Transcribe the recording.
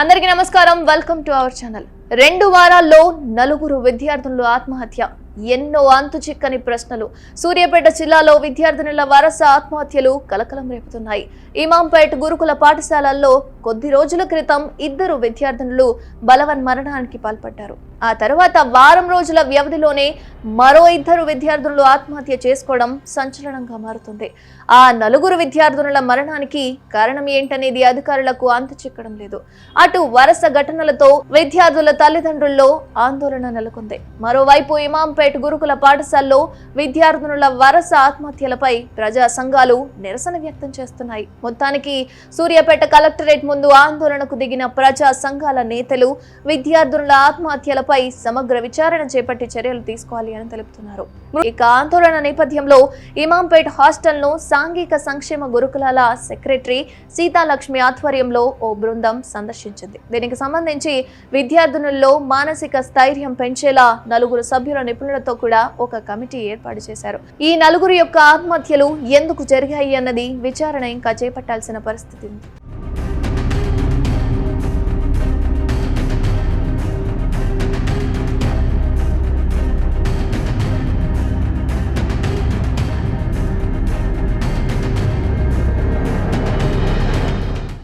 అందరికీ నమస్కారం. Welcome to our channel రెండు వారాల్లో నలుగురు విద్యార్థులు ఆత్మహత్య. ఎన్నో అంతు చిక్కని ప్రశ్నలు. సూర్యాపేట జిల్లాలో విద్యార్థినుల వరస ఆత్మహత్యలు కలకలం రేపుతున్నాయి. ఇమాంపేట్ గురుకుల పాఠశాలల్లో కొద్ది రోజుల క్రితం ఇద్దరు విద్యార్థినులు బలవన్ మరణానికి పాల్పడ్డారు. ఆ తర్వాత వారం రోజుల వ్యవధిలోనే మరో ఇద్దరు విద్యార్థులు ఆత్మహత్య చేసుకోవడం సంచలనంగా మారుతుంది. ఆ నలుగురు విద్యార్థుల మరణానికి కారణం ఏంటనేది అధికారులకు అంతు చిక్కడం లేదు. అటు వరస ఘటనలతో విద్యార్థుల తల్లిదండ్రుల్లో ఆందోళన నెలకొంది. మరోవైపు ఇమాంపేట్ గురుకుల పాఠశాలలో విద్యార్థినుల వరుస ఆత్మహత్యలపై ప్రజా సంఘాలు నిరసన వ్యక్తం చేస్తున్నాయి. మొత్తానికి సూర్యాపేట కలెక్టరేట్ ముందు ఆందోళనకు దిగిన ప్రజా సంఘాల నేతలు విద్యార్థినుల ఆత్మహత్యలపై సమగ్ర విచారణ చేపట్టి చర్యలు తీసుకోవాలి అని తెలుపుతున్నారు. ఇక ఆందోళన నేపథ్యంలో ఇమాంపేట్ హాస్టల్ను సాంఘిక సంక్షేమ గురుకులాల సెక్రటరీ సీతాలక్ష్మి ఆధ్వర్యంలో ఓ బృందం సందర్శించింది. దీనికి సంబంధించి విద్యార్థినుల్లో మానసిక స్థైర్యం పెంచేలా నలుగురు సభ్యుల నిపుణులతో కూడా ఒక కమిటీ ఏర్పాటు చేశారు. ఈ నలుగురు యొక్క ఆత్మహత్యలు ఎందుకు జరిగాయి అన్నది విచారణ ఇంకా చేపట్టాల్సిన పరిస్థితి ఉంది.